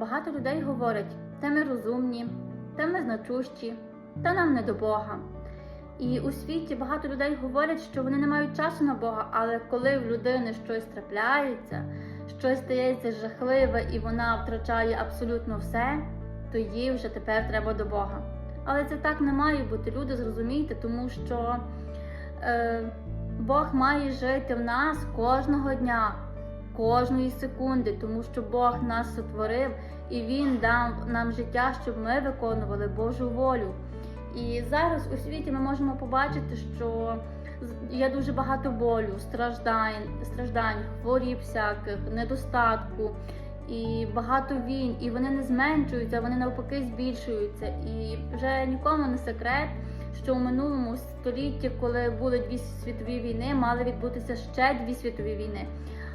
багато людей говорять, та ми розумні, та ми значущі, та нам не до Бога. І у світі багато людей говорять, що вони не мають часу на Бога, але коли в людини щось трапляється, щось стається жахливе і вона втрачає абсолютно все, то їй вже тепер треба до Бога. Але це так не має бути. Люди зрозумійте, тому що е, Бог має жити в нас кожного дня, кожної секунди, тому що Бог нас сотворив і Він дав нам життя, щоб ми виконували Божу волю. І зараз у світі ми можемо побачити, що є дуже багато болю, страждань, страждань, хворіб всяких, недостатку і багато війн, і вони не зменшуються, вони навпаки збільшуються. І вже нікому не секрет, що у минулому столітті, коли були дві світові війни, мали відбутися ще дві світові війни,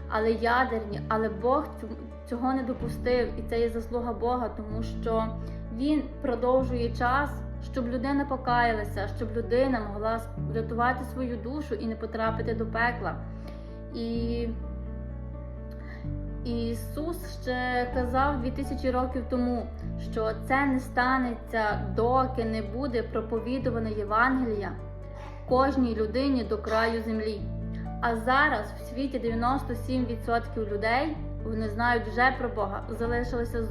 але ядерні. Але Бог цього не допустив, і це є заслуга Бога, тому що Він продовжує час, щоб людина покаялася, щоб людина могла врятувати свою душу і не потрапити до пекла. І Ісус ще казав 2000 років тому, що це не станеться, доки не буде проповідувана Євангелія кожній людині до краю землі. А зараз в світі 97% людей вони знають вже про Бога. Залишилося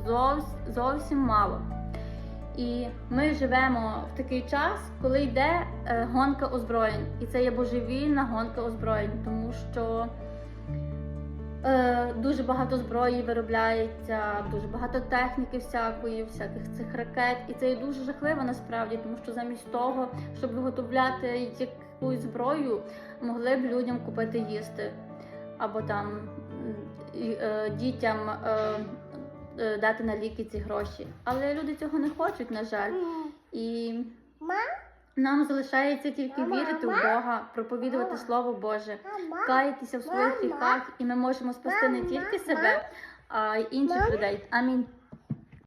зовсім, мало. І ми живемо в такий час, коли йде е, гонка озброєнь. І це є божевільна гонка озброєнь, тому що Е, дуже багато зброї виробляється, дуже багато техніки всякої, всяких цих ракет. І це є дуже жахливо насправді, тому що замість того, щоб виготовляти якусь зброю, могли б людям купити їсти. Або там е, дітям е, е, дати на ліки ці гроші. Але люди цього не хочуть, на жаль. І нам залишається тільки вірити в Бога, проповідувати Слово Боже каятися в своїх гріхах, і ми можемо спасти не тільки себе, а й інших людей. Амінь.